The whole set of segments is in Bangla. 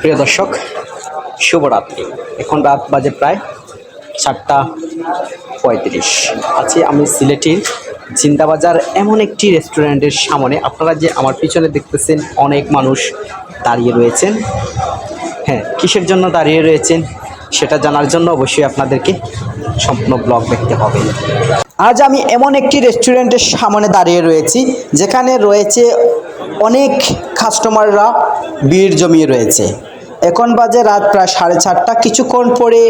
প্রিয় দর্শক, শুভরাত্রি। এখন রাত বাজে প্রায় চারটা পঁয়ত্রিশ। আছি আমি সিলেটের জিন্দাবাজার এমন একটি রেস্টুরেন্টের সামনে। আপনারা যে আমার পিছনে দেখতেছেন, অনেক মানুষ দাঁড়িয়ে রয়েছেন। হ্যাঁ কিসের জন্য দাঁড়িয়ে রয়েছেন সেটা জানার জন্য অবশ্যই আপনাদেরকে সম্পূর্ণ ব্লগ দেখতে হবে। আজ আমি এমন একটি রেস্টুরেন্টের সামনে দাঁড়িয়ে রয়েছি, যেখানে রয়েছে অনেক কাস্টমাররা ভিড় জমিয়ে রয়েছে। এখন বাজে রাত প্রায় সাড়ে চারটা। কিছুক্ষণ পরে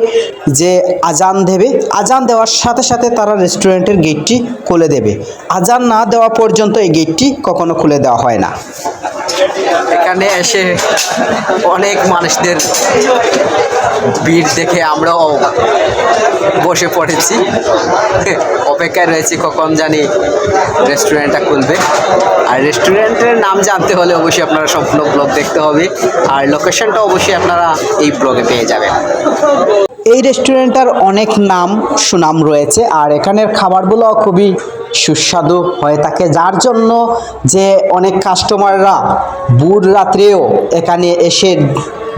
যে আজান দেবে, আজান দেওয়ার সাথে সাথে তারা রেস্টুরেন্টের গেটটি খুলে দেবে। আজান না দেওয়া পর্যন্ত এই গেটটি কখনো খুলে দেওয়া হয় না। এখানে এসে অনেক মানুষদের ভিড় দেখে আমরাও বসে পড়েছি। অপেক্ষায় রয়েছি কখন জানি রেস্টুরেন্টটা খুলবে। আর রেস্টুরেন্টের নাম জানতে হলে অবশ্যই আপনারা সম্পূর্ণ ব্লগ দেখতে হবে। আর লোকেশনটা অবশ্যই আপনারা এই ব্লগে পেয়ে যাবেন। এই রেস্টুরেন্টটার অনেক নাম সুনাম রয়েছে আর এখানের খাবারগুলো খুবই সুস্বাদু হয়ে থাকে। যার জন্য যে অনেক কাস্টমাররা বুধ রাত্রেও এখানে এসে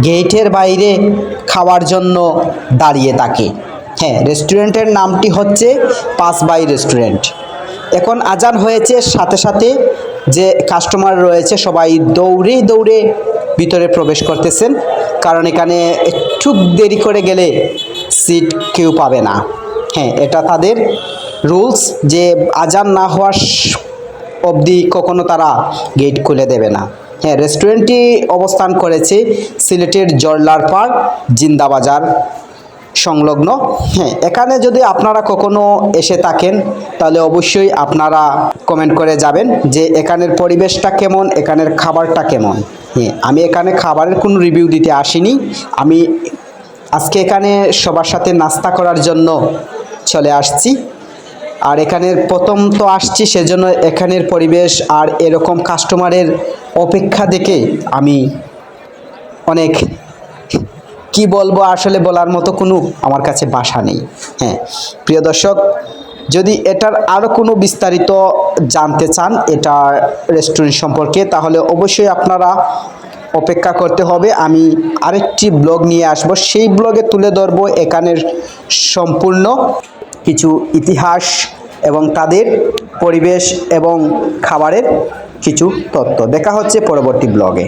গেটের বাইরে খাওয়ার জন্য দাঁড়িয়ে থাকে। হ্যাঁ রেস্টুরেন্টের নামটি হচ্ছে পাঁচ বাই রেস্টুরেন্ট এখন আজান হয়েছে, সাথে সাথে যে কাস্টমার রয়েছে, সবাই দৌড়ে দৌড়ে ভিতরে প্রবেশ করতেছেন। কারণ এখানে একটু দেরি করে গেলে সিট কেউ পাবে না। হ্যাঁ এটা তাদের রুলস যে আজান না হওয়ার অবধি কখনো তারা গেট খুলে দেবে না। হ্যাঁ রেস্টুরেন্টটি অবস্থান করেছে সিলেটের জরলার পার্ক, জিন্দাবাজার। সংলগ্ন। হ্যাঁ এখানে যদি আপনারা কখনো এসে থাকেন, তাহলে অবশ্যই আপনারা কমেন্ট করে যাবেন যে এখানের পরিবেশটা কেমন, এখানের খাবারটা কেমন। হ্যাঁ আমি এখানে খাবারের কোনো রিভিউ দিতে আসিনি। আমি আজকে এখানে সবার সাথে নাস্তা করার জন্য চলে আসছি। আর এখানের প্রথম তো আসছি, সেজন্য এখানের পরিবেশ আর এরকম কাস্টমারের অপেক্ষা দেখে আমি অনেক কি বলব আসলে বলার মতো কোনো আমার কাছে বাসা নেই। হ্যাঁ প্রিয় দর্শক, যদি এটার আরও কোনো বিস্তারিত জানতে চান এটা রেস্টুরেন্ট সম্পর্কে, তাহলে অবশ্যই আপনারা অপেক্ষা করতে হবে। আমি আরেকটি ব্লগ নিয়ে আসব। সেই ব্লগে তুলে ধরবো এখানের সম্পূর্ণ কিছু ইতিহাস এবং তাদের পরিবেশ এবং খাবারের কিছু তথ্য। দেখা হচ্ছে পরবর্তী ব্লগে।